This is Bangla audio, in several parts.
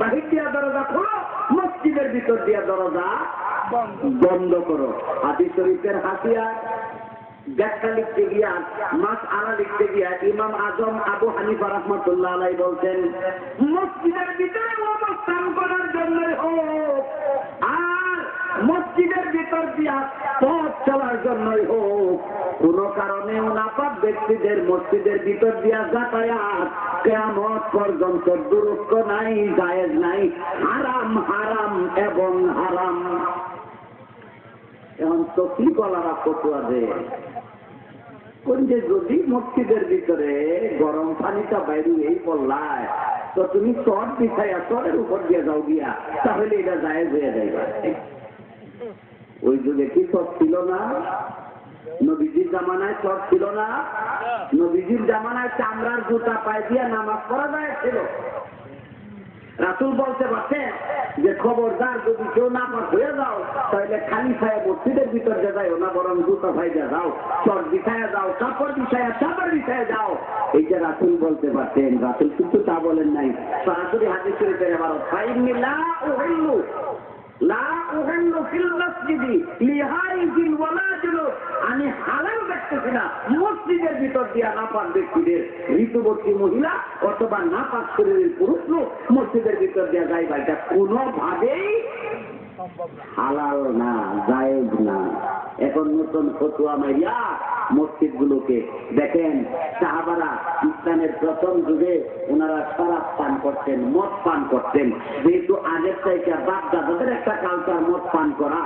বাহির দিয়া দরজা খোলো, মসজিদের ভিতর দিয়া দরজা বন্ধ করো। হাতি শরীফের হাতিয়া ব্যাখ্যা লিখতে গিয়া, মাস আনা লিখতে গিয়া ইমাম আজম আবু হানিফা রহমতুল্লাহ আলাই বলছেন, মসজিদের ভিতরে অবস্থান করার জন্য হোক মসজিদের ভিতর দিয়া পথ চলার জন্যই হোক, কোন কারণে নাপাক ব্যক্তিদের মসজিদের ভিতর দিয়া যাতায়াত কেমন পর্যন্ত দূরত্ব নাই, জায়েজ নাই। হারাম হারাম এবং হারাম। এখন তো কি বলারা ফতুয়া দেয় যে যদি মসজিদের ভিতরে গরম পানিটা বাইরে এই পড়লায়, তো তুমি চট পিছাইয়া চরের উপর দিয়ে যাও গিয়া, তাহলে এটা যায় হয়ে যাইবা। যুগে কি চট ছিল না? নবীজির জামানায় চট ছিল না? নবীজির জামানায় চামড়ার জুতা পায়ে দিয়ে নামাজ পড়া যায় ছিল। রাসুল বলতে পারছেন যে, খবরদার যদি কেউ না পাস হয়ে যাও, তাহলে খালি ছায়া মসজিদের ভিতর যে যাও না, বরং জুতা ভাইজা যাও, চর বিছায়া যাও, কাপড় বিছায়া চাপড় বিছায়া যাও। এই যে রাসুল বলতে পারতেন রাসুল কিন্তু তা বলেন নাই। সরাসরি হাতে শরীফের এবার ফাইমিল্লা ও আমি হালাল দেখতেছি না, মসজিদের ভিতর দিয়া নাপাক ব্যক্তিদের, ঋতুবর্তী মহিলা অথবা নাপাক শরীরের পুরুষ লোক মসজিদের ভিতর দিয়া যাইবা এটা কোনোভাবেই হালাল না, জায়েজ না। এখন নতুন ফতুয়া মাইয়া মসজিদ গুলোকে দেখেন, সাহাবারা ইসলামের প্রথম যুগে ওনারা শরাব পান করতেন, মদ পান করতেন। যেহেতু আগের থেকে বাপ দাদাদের একটা কালচার মদ পান করা,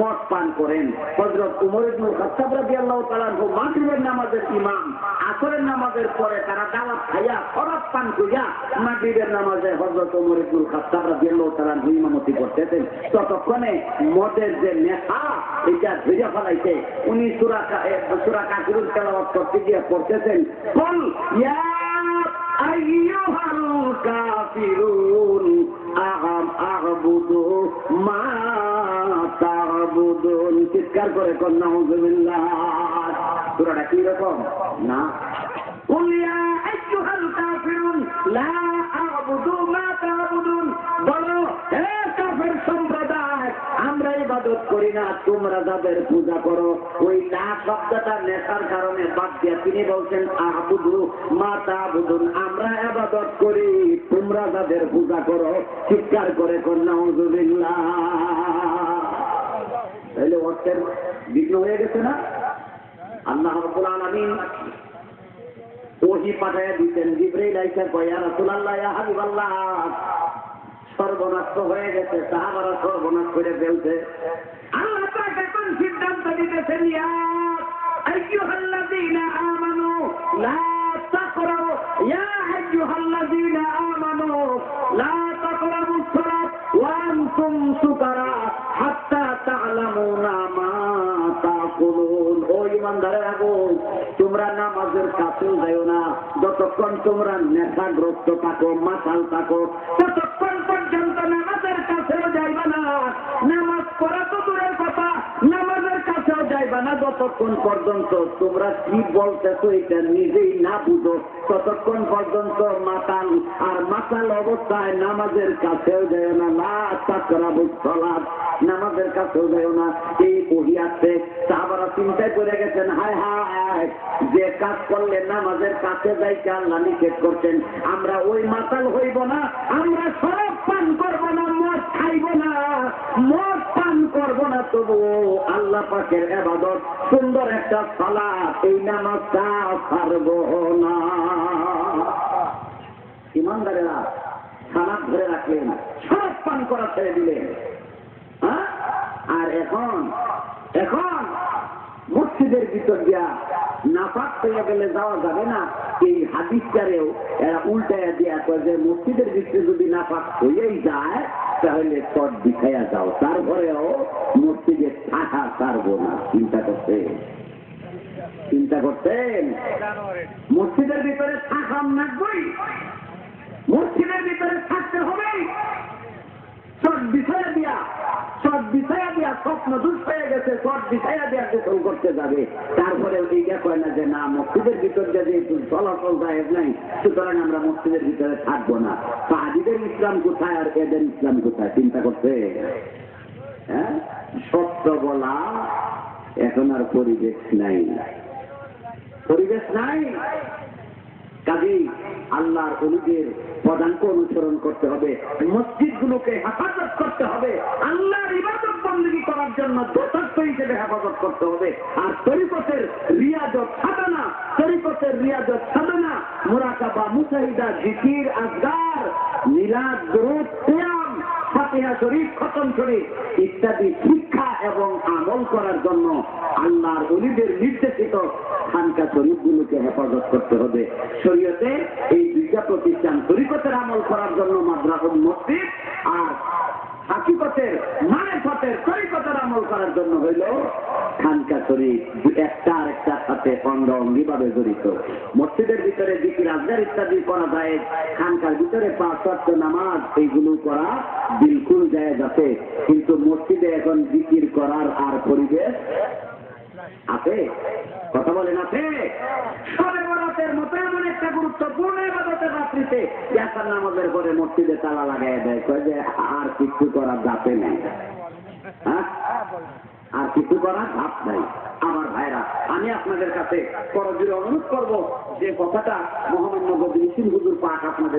মদ পান করেন। হজরত উমর ইবনুল খাত্তাব রাদিয়াল্লাহু তাআলা মাগরিবের নামাজের ইমাম, আসরের নামাজের পরে তারা দাওয়াত খাইয়া শরাব পান করিয়া মাগরিবের নামাজে হজরত উমর ইবনুল খাত্তাব রাদিয়াল্লাহু তাআলা ইমামতি করতেছেন। ততক্ষণে মদের যে নেশা, এটা ধীরে ফেলাইছে। উনি সুরা সুরা কাকিরুল তেলাওয়াত করতে গিয়ে পড়তেছেন বল ইয়া আইয়ুহাল কাফিরুন আহাম আহবুদু মা তা'বুদুন চিৎকার করে কন্যা হুজুবিল্লাহ সুরাটা কি রকম না قل يا أيها الكافرون لا করি না, তোমরা যাদের পূজা করো, ওই লা শব্দটা নেশার কারণে বাদ দিয়া তিনি বলছেন, আবুদু মা তাবুদুন আমরা ইবাদত করি, তোমরা যাদের পূজা করো, চিৎকার করে কন্যা তাহলে অর্থের বিঘ্ন হয়ে গেছে না? আল্লাহ রাব্বুল আলামিন ওহি পাঠায় দিতেন, জিব্রাইল আইসা কয়া রাসূলুল্লাহ, ইয়া হাবিবাল্লাহ। সর্বনাশ হয়ে গেছে, সাহাবারা সর্বনাশ করে ফেলছে। আল্লাহ পাক এখন সিদ্ধান্ত দিতেছেন, ইয়া আইয়ুহাল্লাযীনা আমানু, লা তাকরাবু, ইয়া আইয়ুহাল্লাযীনা আমানু যতক্ষণ তোমরা নেশাগ্রস্ত থাকো মাথাল থাকো, ততক্ষণ পর্যন্ত নামাজের কাছেও যাইবা না। নামাজ পড়া তো দূরের কথা, নামাজের কাছেও যাইবা না। যতক্ষণ পর্যন্ত তোমরা কি বলতেছো এটা নিজেই না বুঝো, ততক্ষণ পর্যন্ত মাতাল আর মাতাল অবস্থায় নামাজের কাছেও যায় না। না সালাত, নামাজের কাছেও যায় না। এই ওহিয়াতে সাহাবারা চিন্তায় করে গেছেন, হায় হায় যে কাজ করলে নামাজের কাছে যাইতে আল্লাহ নিষেধ করছেন, আমরা ওই মাতাল হইব না, আমরা সরব পান করব না, মদ খাইব না, মদ পান করব না, তবু আল্লাহ পাকের এবাদত, সুন্দর একটা সালাত, এই নামাজটা পারব না ইমানদারেরা সালাদ ধরে রাখলেন সব পান করা ছেড়ে দিলেন হ্যাঁ? আর এখন এখন মসজিদের ভিতর দিয়া নাফাক হয়ে গেলে যাওয়া যাবে না। এই হাদিসটারেও এরা উল্টাইয়া দিয়া কয় যে, মসজিদের ভিতরে যদি নাফাক হয়েই যায়, তাহলে পথ দিখাইয়া যাও। তারপরেও মসজিদে থাকা পারব না। চিন্তা করতে চিন্তা করতেন মসজিদের ভিতরে থাকাম লাগবই। মসজিদের ভিতরে থাকতে হবে সব বিষয় দিয়া সব বিছাইয়া দিয়া স্বপ্ন হয়ে গেছে চট বিছাইয়া দিয়া করতে যাবে। তারপরে না যে, না, মসজিদের ভিতর যেহেতু চলাচল নাই, সুতরাং আমরা মসজিদের ভিতরে থাকব না। সাহাজিদের ইসলাম কোথায় আর এদের ইসলাম কোথায়? চিন্তা করছে? হ্যাঁ? সত্য বলা এখন আর পরিবেশ নাই। পরিবেশ নাই? কাজী আল্লাহর অলিদের পদাঙ্ক অনুসরণ করতে হবে। মসজিদগুলোকে হেফাজত করতে হবে আল্লাহর ইবাদত বন্দী করার জন্য দোষত্ব হিসেবে হেফাজত করতে হবে। আর তরিপথের রিয়াজত সাধনা তরিপথের রিয়াজত সাধনা, মোরাকাবা মুসাহিদা জিকির, আজগার, মিলাদ, দরুদ সিয়াম ফাতিহা, শরীফ, খতম শরীফ ইত্যাদি শিক্ষা এবং আমল করার জন্য আল্লাহর অলিদের নির্দেশিত খানকা শরীফগুলোকে হেফাজত করতে হবে। শরীয়তে এই দুইটা প্রতিষ্ঠান শরীফতের আমল করার জন্য মাদ্রাসুল মসজিদ আর হাকিকতের মানে পথের তরিকতের আমল করার জন্য হইল খানকা শরীফ একটা আর একটার সাথে অঙ্গ অঙ্গিভাবে জড়িত। মসজিদের ভিতরে জিকির আজগার ইত্যাদি করা যায়, খানকার ভিতরে পাঁচ নামাজ, এইগুলো করা বিলকুল যায় যাতে কিন্তু মসজিদে এখন জিকির করার আর পরিবেশ আছে? কথা বলেন আছে সবে বরাতের মতো এমন একটা গুরুত্বপূর্ণ এবাদতের ইয়াসার নামাজের পরে মসজিদে তালা লাগাই দেয়, কয় যে আর কিছু করার ধাপে নেই। হ্যাঁ? আর কিছু করার ধাপ নাই। আমার ভাইরা, আমি আপনাদের কাছে করজোরে অনুরোধ করব, যে কথাটা মহামান্য গদিন হুজুর পাঠ আপনাদের